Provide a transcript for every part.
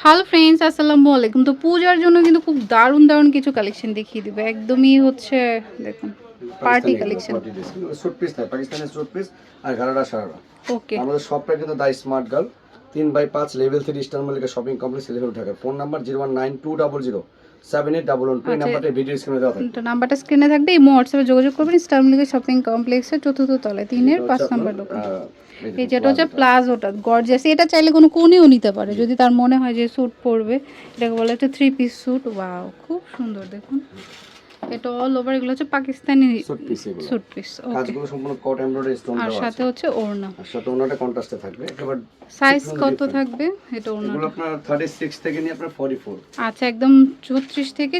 Hello friends আসসালামু আলাইকুম। তো পূজার জন্য কিন্তু খুব দারুণ দারুণ কিছু কালেকশন দেখিয়ে দিবে। একদমই হচ্ছে দেখুন পার্টি কালেকশন স্যুট পিস না পাকিস্তানি স্যুট পিস আর গারাডা সারারা ওকে আমাদের শপটা কিন্তু দাই স্মার্ট গার্ল তিন বাই পাঁচ level three star Mallika shopping complex level Dhaka phone number zero one nine two double zero seven eight double one two আচ্ছা। নাম্বারটা ভিডিও স্ক্রিনে দেওয়া থাকে নাম্বারটা স্ক্রিনে থাকবে এই হোয়াটসঅ্যাপে যোগাযোগ করবেন স্টারমলিকে শপিং চতুর্থ তলায় তিনের পাঁচ নম্বর দোকান এই যেটা হচ্ছে প্লাজোটা। গর্জিয়াস এটা চাইলে কোনো কোনেও নিতে পারে যদি তার মনে হয় যে স্যুট পরবে এটাকে বলা হচ্ছে থ্রি পিস স্যুট ওয়াও খুব সুন্দর দেখুন। এটা অল ওভার এগুলো হচ্ছে পাকিস্তানি স্যুট পিস এগুলো। স্যুট পিস ওকে কাজগুলো সম্পূর্ণ কট এমব্রয়ডারি স্টোন আর সাথে হচ্ছে ওড়না। আর সাথে ওনাটা কন্ট্রাস্টে থাকবে একেবারে সাইজ কত থাকবে? এটা এগুলো আপনার থার্টি সিক্স থেকে নিয়ে আপনার ফর্টি ফোর আচ্ছা একদম চৌত্রিশ থেকে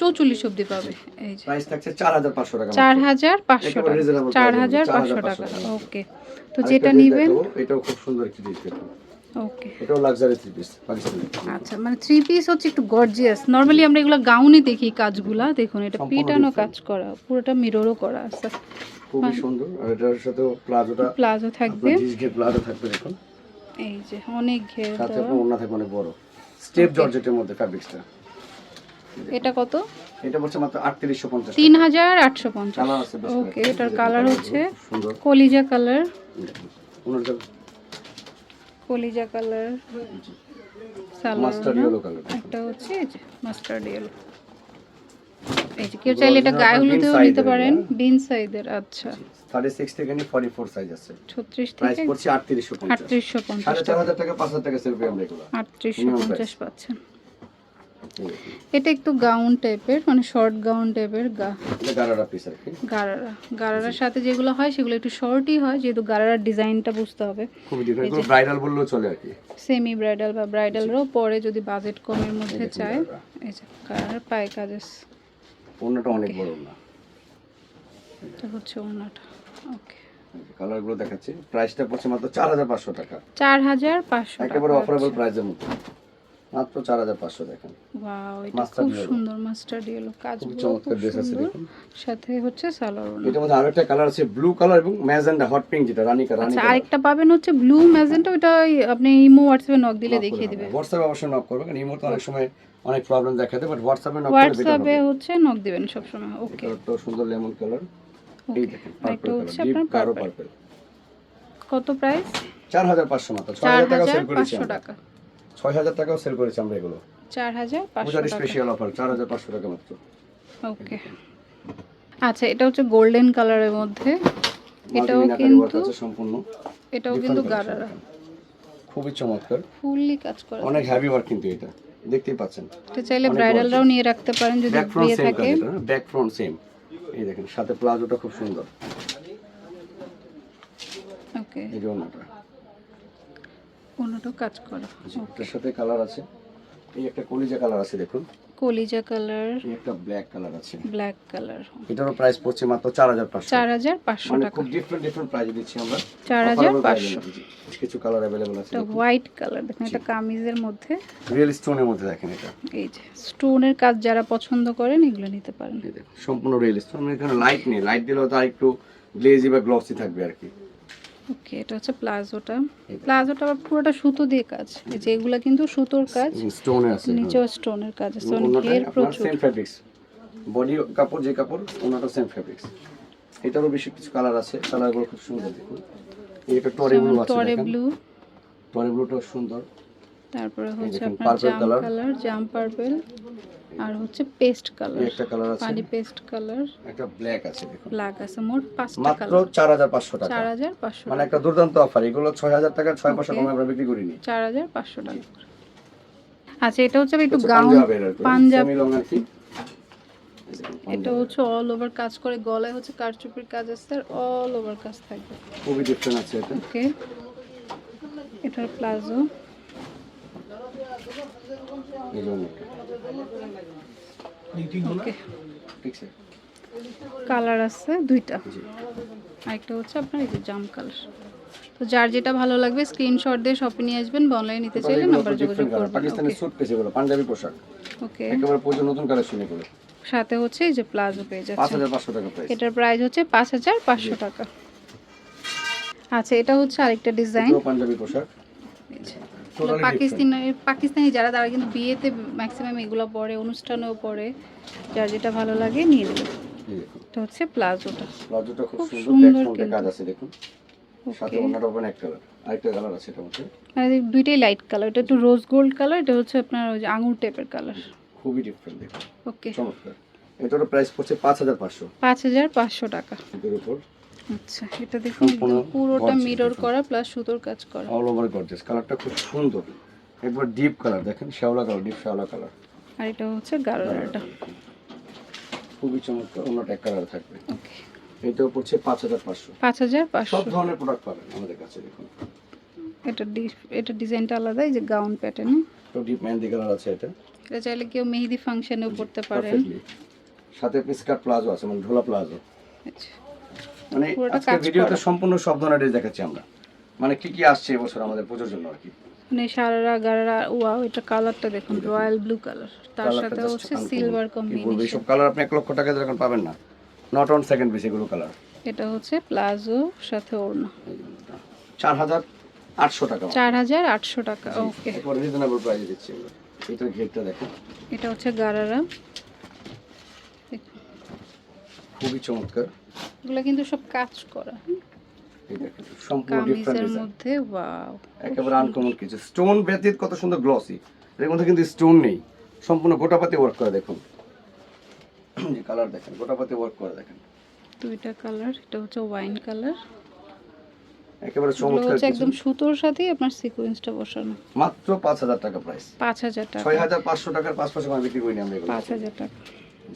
চৌচল্লিশ অবধি পাবে। এই যে। প্রাইস থাকছে চার হাজার পাঁচশো টাকা চার মাত্র। হাজার পাঁচশো একেবারে টাকা। reasonable চার price হাজার হবে, পাঁচশো 4,500 টাকা। ওকে তো যেটা নিবেন এটাও খুব সুন্দর একটি দেখুন ওকে এটাও লাক্সারি থ্রি পিস পাকিস্তানি আচ্ছা মানে থ্রি পিস হচ্ছে একটু গর্জিয়াস নর্মালি আমরা এগুলো গাউনই দেখি কাজগুলা। দেখুন এটা পিটানো কাজ করা পুরোটা মিররও করা আছে। খুবই সুন্দর আর এটার সাথে প্লাজোটা প্লাজো থাকবে। ঘের প্লাজো থাকবে দেখুন। এই যে অনেক ঘের সাথে আপনার ওড়না থাকবে অনেক বড়। স্টেপ জর্জেটের মধ্যে ফ্যাব্রিক্সটা এটা কত? এটা বলছে মাত্র আটত্রিশশো পঞ্চাশ তিন হাজার আটশো পঞ্চাশ। কালার আছে ওকে এটার কালার হচ্ছে কলিজা কালার ওনার কলিজা colour salwar mustard yellow colour একটা হচ্ছে মাস্টার্ড ইয়েলো এই যে কেউ চাইলে এটা গায়ে হলুদেও নিতে পারেন বিন সাইজের আচ্ছা। থার্টি সিক্স থেকে নিয়ে ফর্টি ফোর সাইজ আছে। ছত্রিশ প্রাইস পড়ছে আটত্রিশশো পঞ্চাশ। টাকা। টাকা আমরা এগুলো। price। পাচ্ছেন। এটা একটু গাউন টাইপের মানে শর্ট গাউন টাইপের গা। গারারা পিস আর কি? গারারা। গারারার সাথে যেগুলো হয় সেগুলো একটু শর্টই হয় যেহেতু গারারার ডিজাইনটা বুঝতে হবে। খুবই ডিফারেন্ট ব্রাইডাল বললেও চলে আর কি। সেমি ব্রাইডাল বা ব্রাইডালরাও পরে যদি বাজেট কমের মধ্যে চায় গারারা। এই যে গারারার পায়ে কাজ আছে। ওড়নাটা অনেক বড় না এটা হচ্ছে ওনাটা ওকে কালারগুলো দেখাচ্ছি। প্রাইসটা পড়ছে মাত্র চার হাজার পাঁচশো টাকা। চার হাজার পাঁচশো একেবারে অফারেবল প্রাইসের মধ্যে। মাত্র চার হাজার পাঁচশো দেখেন। ওয়াও এটা খুব সুন্দর মাস্টার্ড ইয়েলো খুব কাজগুলো চমৎকার ড্রেস আছে দেখুন। সাথে হচ্ছে সালোয়ার এটার মধ্যে আরেকটা কালার আছে ব্লু কালার এবং ম্যাজেন্ডা হট পিঙ্ক যেটা রানী কালার আচ্ছা আরেকটা পাবেন হচ্ছে ব্লু ম্যাজেন্টা ওটা আপনি ইমো হোয়াটসঅ্যাপে নক দিলে দেখিয়ে দিবে। হোয়াটসঅ্যাপে অবশ্যই নক করবে কারণ এই মুহূর্তে অনেক সময় অনেক প্রবলেম দেখা দেয় বাট হোয়াটসঅ্যাপে নক করলে হোয়াটসঅ্যাপে হচ্ছে নক দিবেন সবসময় ওকে কালারটা সুন্দর লেমন কালার এই দেখেন পার্পল হচ্ছে কালার পার্পল পার্পল কত প্রাইস চার হাজার পাঁচশো মাত্র হাজার সেল করেছি পাঁচশো আমরা টাকা। ছয় হাজার টাকাও সেল করেছি আমরা এগুলো। চার হাজার পূজার স্পেশাল অফার চার হাজার পাঁচশো টাকা মাত্র। ওকে আচ্ছা এটা হচ্ছে গোল্ডেন কালারের মধ্যে। এটাও কিন্তু সম্পূর্ণ। এটাও কিন্তু গারারা। খুবই চমৎকার। ফুললি কাজ করা অনেক হ্যাভি ওয়ার্ক কিন্তু এটা। দেখতেই পাচ্ছেন। এটা চাইলে ব্রাইডালরাও নিয়ে রাখতে পারেন যদি বিয়ে সেম থাকে। ব্যাক ফ্রন্ট সেম এই দেখেন সাথে প্লাজোটা খুব সুন্দর। ওকে এই যে ওনাটা কোনোটাও কাজ করা। এটার সাথে কালার আছে। এই একটা কলিজা কালার আছে দেখুন। কলিজা কালার এই একটা ব্ল্যাক কালার আছে। ব্ল্যাক কালার এটারও প্রাইস পড়ছে মাত্র চার হাজার পাঁচশো চার হাজার পাঁচশো মানে টাকা। খুব ডিফারেন্ট ডিফারেন্ট প্রাইস দিচ্ছি আমরা। চার হাজার Affordable price এ পাঁচশো দিচ্ছি। কিছু কালার অ্যাভেলেবল আছে এটা হোয়াইট কালার দেখুন এটা কামিজের মধ্যে। রিয়েল স্টোনের মধ্যে দেখেন এটা। এই যে স্টোনের কাজ যারা পছন্দ করেন এগুলো নিতে পারেন। এই দেখুন সম্পূর্ণ রিয়েল স্টোন এখানে লাইট নেই। লাইট দিলেও তো একটু গ্লেজি বা গ্লসি থাকবে আর কি। ওকে এটা হচ্ছে প্লাজোটা। প্লাজোটা আবার পুরোটা সুতো দিয়ে কাজ। এই যে এগুলা কিন্তু সুতোর কাজ। স্টোনে আছে নিচেও স্টোনের কাজ আছে। অনেক ওনাটাই ঘের প্রচুর। সেম ফ্যাব্রিক্স বডি কাপড় যে কাপড় ওনাটা সেম ফ্যাব্রিক্স এটারও বেশি কিছু কালার আছে। কালারগুলো খুব সুন্দর দেখুন। একটা টরে ব্লু আছে টরে ব্লু টরে ব্লুটাও সুন্দর। তারপরে হচ্ছে আপনার জাম কালার জাম পার্পল আর হচ্ছে পেস্ট কালার একটা কালার আছে। পানি পেস্ট কালার। একটা ব্ল্যাক আছে দেখুন। ব্ল্যাক আছে মোট পাঁচটা কালার। হাজার পাঁচশো টাকা। চার হাজার পাঁচশো মানে একটা দুর্দান্ত অফার এগুলো ছয় হাজার টাকা ছয় পয়সা কমে আমরা বিক্রি চার হাজার পাঁচশো টাকা। আচ্ছা এটা হচ্ছে একটু গাউন পাঞ্জাব এটা হচ্ছে অল ওভার কাজ করে। গলায় হচ্ছে কারচুপির কাজ আছে আর অল ওভার কাজ থাকবে। খুবই ডিফারেন্ট আছে এটা। ওকে এটার প্লাজো এই জন্য ওকে ঠিক আছে কালার আছে দুইটা। আরেকটা হচ্ছে আপনার এই যে জাম কালার তো যার যেটা ভালো লাগবে স্ক্রিনশট দিয়ে শপে নিয়ে আসবেন বা অনলাইনে নিতে চাইলে নাম্বার যোগাযোগ করবেন। পাকিস্তানি স্যুট পিস এগুলো পাঞ্জাবি পোশাক। ওকে একেবারে প্রচুর নতুন কালেকশন এগুলো। সাথে হচ্ছে এই যে প্লাজো পেয়ে যাচ্ছে হাজার পাঁচশো টাকা প্রাইস এটার প্রাইস হচ্ছে পাঁচ হাজার পাঁচশো টাকা। আচ্ছা এটা হচ্ছে আরেকটা ডিজাইন পাঞ্জাবি পোশাক। পাকিস্তানি পাকিস্তানি যারা তারা কিন্তু বিয়েতে ম্যাক্সিমাম এগুলো পরে অনুষ্ঠানেও পরে। যার যেটা ভালো লাগে নিয়ে দেবে এটা হচ্ছে প্লাজোটা। প্লাজোটা খুব সুন্দর কাজ আছে দেখুন। সাথে ওকে ওপেন এক কালার আরেকটা কালার আছে এটার মধ্যে। মানে দুইটাই লাইট কালার এটা একটু রোজ গোল্ড কালার এটা হচ্ছে আপনার ওই আঙুর টাইপের কালার খুবই ডিফারেন্ট দেখুন। ওকে চমৎকার। এটার প্রাইস পড়ছে পাঁচ হাজার পাঁচশো। পাঁচ হাজার পাঁচশো টাকা। এর উপর। আচ্ছা এটা দেখুন পুরোটা মিরর করা প্লাস সুতোর কাজ করা। অল ওভার গর্জিয়াস কালারটা খুব সুন্দর। একবার ডিপ কালার দেখেন শ্যাওলা কালার ডিপ শ্যাওলা কালার আর এটা হচ্ছে গারারাটা। খুবই চমৎকার অন্যটা কালার থাকবে। ওকে এটাও পড়ছে পাঁচ হাজার পাঁচশো। পাঁচ হাজার সব পাঁচশো ধরনের প্রোডাক্ট পাবেন আমাদের কাছে দেখুন। এটা ডি- এটা ডিজাইনটা আলাদা এই যে গাউন প্যাটার্ন তো ডিপ মেহেন্দি কালার আছে এটা। এটা চাইলে কেউ মেহেদি ফাংশনেও পড়তে পারেন। সাথে পিসকাট প্লাজো আছে মানে ঢোলা প্লাজো আচ্ছা। মানে আজকে ভিডিওতে সম্পূর্ণ সব ধরনের ড্রেস দেখাচ্ছি আমরা। মানে কি কি আসছে এবছর আমাদের পুজোর জন্য আর কি? মানে সারারা গারারা ওয়াও এটা কালারটা দেখুন রয়্যাল ব্লু কালার তার সাথে হচ্ছে সিলভার কম্বিনেশন এইসব কালার আপনি এক লক্ষ টাকা দিয়ে পাবেন না। নট অন সেকেন্ড পিস এগুলো কালার এটা হচ্ছে প্লাজো সাথে ওড়না। চার হাজার আটশো টাকা চার হাজার আটশো টাকা ওকে এরপর রিজনেবল প্রাইসে দিচ্ছি আমরা। এটার ঘেরটা দেখেন। এটা হচ্ছে গারারা। খুবই চমৎকার। এগুলো কিন্তু সব কাজ করা। সম্পূর্ণ ডিফারেন্ট মধ্যে ওয়াও একেবারে আনকমন কিছু। স্টোন ব্যতীত কত সুন্দর গ্লসি এর মধ্যে কিন্তু স্টোন নেই। সম্পূর্ণ গোটাপাতি ওয়ার্ক করে দেখুন। যে কালার দেখেন গোটাপাতি ওয়ার্ক করে দেখেন। দুইটা কালার এটা হচ্ছে ওয়াইন কালার একেবারে চমৎকার হচ্ছে একদম সুতোর সাথেই আপনার সিকোয়েন্সটা বসানো। মাত্র পাঁচ হাজার টাকা প্রাইস পাঁচ হাজার টাকা। ছয় হাজার পাঁচশো টাকার পাঁচ আমি বিক্রি করি আমরা এগুলো। পাঁচ হাজার টাকা।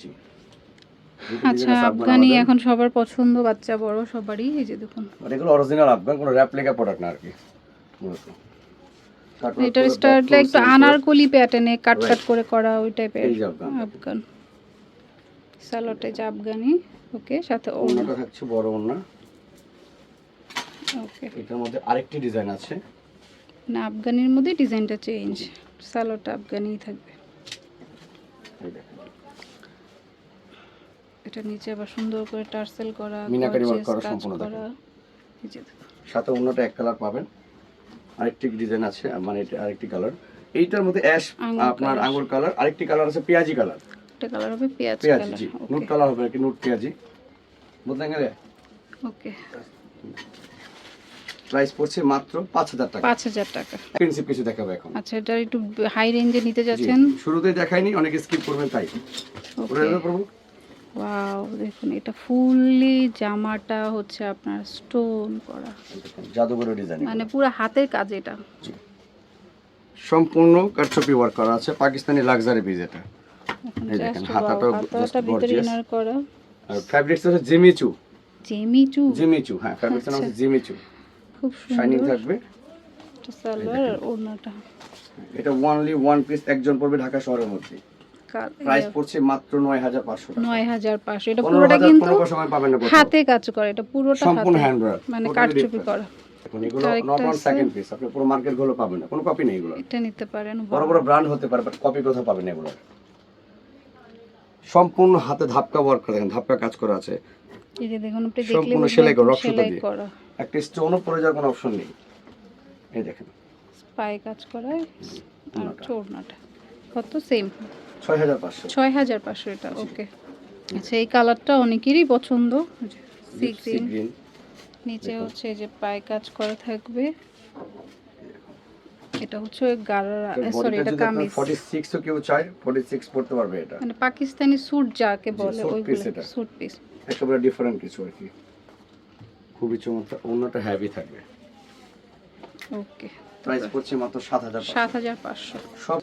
জি। আচ্ছা আফগানি এখন সবার পছন্দ বাচ্চা বড় সবারই এই যে দেখুন। বাট এগুলো অরিজিনাল আফগান কোনো র্যাপ্লিকা প্রোডাক্ট না আর কি এটার স্টার্টটা একটু আনারকলি প্যাটার্নে কাট কাট করে করা ওই টাইপের আফগান। সালোয়ারটা যে আফগানি ওকে সাথে ওড়না। ওড়নাটা থাকছে বড় ওড়না। ওকে এটার মধ্যে আরেকটি ডিজাইন আছে। না আফগানির মধ্যে ডিজাইনটা চেঞ্জ সালোয়ারটা আফগানিই থাকবে। এই দেখেন। এটা নিচে আবার সুন্দর করে টার্সেল করা মিনাকারি gorgeous করা সম্পূর্ণ এই সাথে অন্যটা এক কালার পাবেন। আরেকটি ডিজাইন আছে মানে এটা আরেকটি কালার এইটার মধ্যে অ্যাশ আপনার আঙ্গুর কালার আরেকটি কালার আছে পেঁয়াজি কালার একটা কালার হবে পেঁয়াজ কালার নুট কালার হবে কি নুট পেঁয়াজি। বুঝলেন গেলে? ওকে প্রাইস পড়ছে মাত্র পাঁচ হাজার টাকা। পাঁচ হাজার টাকা। প্রিন্সিপ কিছু দেখাবো এখন। আচ্ছা এটা একটু হাই রেঞ্জে নিতে যাচ্ছেন? শুরুতেই দেখাইনি অনেকে স্কিপ করবেন তাই। ওকে প্রভু? ওয়াও দেখুন এটা ফুললি জামাটা হচ্ছে আপনার স্টোন করা। জাদুঘরের ডিজাইন মানে পুরো হাতের কাজ এটা। সম্পূর্ণ কারচুপি ওয়ার্ক করা আছে পাকিস্তানি লাক্সারি পিস এটা। এখন এই দেখেন, হাতাটা। করা। আর ফ্যাব্রিক্স হচ্ছে jimmy choo jimmy choo jimmy choo হ্যাঁ ফ্যাব্রিক্স নাম আচ্ছা। হচ্ছে জিমিচু খুব শাইনিং থাকবে। এটা সালোয়ার ওড়নাটা। এটা ওয়ানলি ওয়ান পিস একজন পড়বে ঢাকা শহরের মধ্যে। প্রাইস পড়ছে মাত্র নয় হাজার পাঁচশো টাকা। নয় হাজার পাঁচশো। এটা পুরোটা কিন্তু সময় পাবেন না হাতে কাজ করে এটা পুরোটা সম্পূর্ণ হ্যান্ড ওয়ার্ক মানে কাঠচুপি করা। এগুলো আছে। সেকেন্ড পিস আপনি পুরো মার্কেটগুলো পাবেন না কোনো কপি নেই এগুলো। এটা নিতে পারেন বড় বড় ব্র্যান্ড হতে পারে বাট কপি কোথাও পাবেন এগুলো। সম্পূর্ণ হাতে ধাপকা ওয়ার্ক করা দেখেন ধাপকা কাজ করা আছে। এই যে দেখুন আপনি দেখলে সম্পূর্ণ সেলাই করা, রক দিয়ে। একটা স্টোনও পড়ে যাওয়ার কোনো অপশন নেই। এই দেখেন। পায়ে কাজ করা আর ওড়নাটা। কত সেম ছয় হাজার পাঁচশো। ছয় হাজার পাঁচশো এটা ওকে। আচ্ছা এই কালারটা অনেকেরই পছন্দ। Sea green. গ্রিন। নিচে হচ্ছে যে পায়ে কাজ করা থাকবে। এটা হচ্ছে ওই সরি এটা কামিজ। ফর্টি সিক্স কেউ চায় ফর্টি পড়তে পারবে এটা। মানে পাকিস্তানি স্যুট যাকে বলে ওইগুলো স্যুট পিস একেবারে ডিফারেন্ট কিছু আর কি। খুবই চমৎকার অন্যটা হ্যাভি থাকবে। ওকে। প্রাইস পড়ছে মাত্র সাত হাজার সাত হাজার পাঁচশো। সব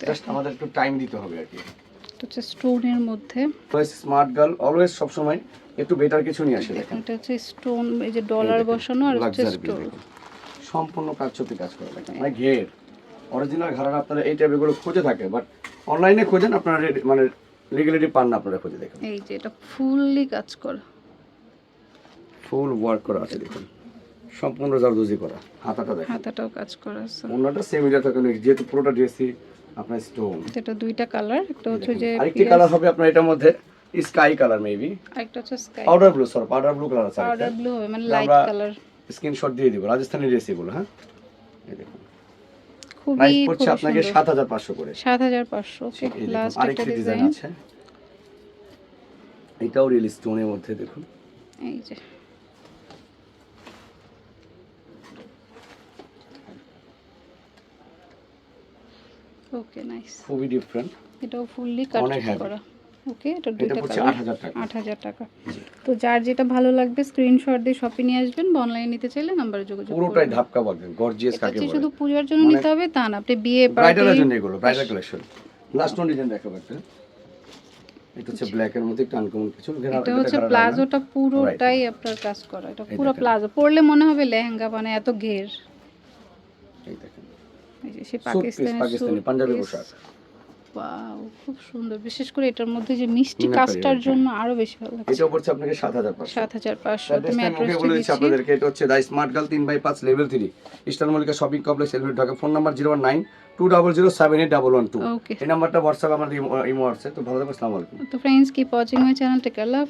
জাস্ট আমাদের একটু টাইম দিতে হবে আর কি। এটা হচ্ছে স্টোনের মধ্যে। অলওয়েজ স্মার্ট গার্ল অলওয়েজ সবসময় একটু বেটার কিছু নিয়ে আসে দেখেন। এটা হচ্ছে স্টোন এই যে ডলার বসানো আর হচ্ছে স্টোন। সম্পূর্ণ কাজচুপি কাজ করে দেখেন। মানে ঘের অরিজিনাল ঘাড়ার আপনারা এই টাইপেরগুলো খুঁজে থাকে বাট অনলাইনে খোঁজেন আপনারা মানে রেগুলারলি পান না আপনারা খুঁজে দেখেন। এই যে এটা ফুললি কাজ করা। ফুল ওয়ার্ক করা আছে দেখুন। সম্পূর্ণ জারদুজি করা হাতাটা দেখেন। হাতাটাও কাজ করা আছে। অন্যটা সেম এটা থাকে যেহেতু পুরোটা ড্রেসই আপনার স্টোন এটা দুইটা কালার একটা হচ্ছে যে আরেকটি কালার হবে আপনার এটার মধ্যে স্কাই কালার মেবি আরেকটা হচ্ছে sky powder blue sorry powder blue colour আছে পাউডার ব্লু হবে মানে লাইট কালার স্ক্রিনশট দিয়ে দিব রাজস্থানি ড্রেস এগুলো হ্যাঁ? এই দেখুন। খুবই পড়ছে আপনাকে সুন্দর। সাত হাজার পাঁচশো করে। সাত হাজার পাঁচশো ওকে এই লাস্ট একটা আরেকটি ডিজাইন ডিজাইন আছে। এটাও রিয়েল স্টোনের মধ্যে দেখুন। এই যে। ওকে নাইস খুবই ডিফারেন্ট এটাও ফুললি কাট করা। ওকে এটা দুইটা কালার আট হাজার টাকা। আট হাজার টাকা। তো যার যেটা ভালো লাগবে স্ক্রিনশট দিয়ে শপে নিয়ে আসবেন বা অনলাইনে নিতে চাইলে নাম্বারে যোগাযোগ পুরোটাই করবেন। ধাপকা পাবেন গর্জিয়াস কাকে যে বলে। শুধু পূজার জন্য মানে নিতে হবে তা না আপনি বিয়ে ব্রাইডালের পার্টি জন্য এগুলো bridal collection last one design দেখাবো একটা। এটা হচ্ছে ব্ল্যাক এর মধ্যে একটু আনকমন কিছু। এটা হচ্ছে প্লাজোটা পুরোটাই আপনার কাজ করা। এটা পুরো প্লাজো। পরলে মনে হবে লেহেঙ্গা মানে এত ঘের। এই দেখেন। সে পাকিস্তানি পাকিস্তানি, পাঞ্জাবি পোশাক। ওয়াও খুব সুন্দর। বিশেষ করে এটার মধ্যে যে মিষ্টি কাজটার জন্য আরও বেশি ভালো লাগছে। এটাও পড়ছে আপনাকে সাত হাজার পাঁচশো। সাত হাজার পাঁচশো। অ্যাড্রেসটা তুমি আমি অ্যাড্রেসটা বলে দিচ্ছি দিচ্ছি। আপনাদেরকে এটা হচ্ছে দা স্মার্ট গার্ল তিন বাই পাঁচ level three eastern Mallika shopping complex এলভেট Dhaka. Phone number zero one nine two double zero seven eight double one two okay এই নাম্বারটা ইমো আছে তো ভালো থাকবে আসসালামু আলাইকুম। তো ফ্রেন্ডস কি ওয়াচিং মাই চ্যানেল টেক আল্লাহ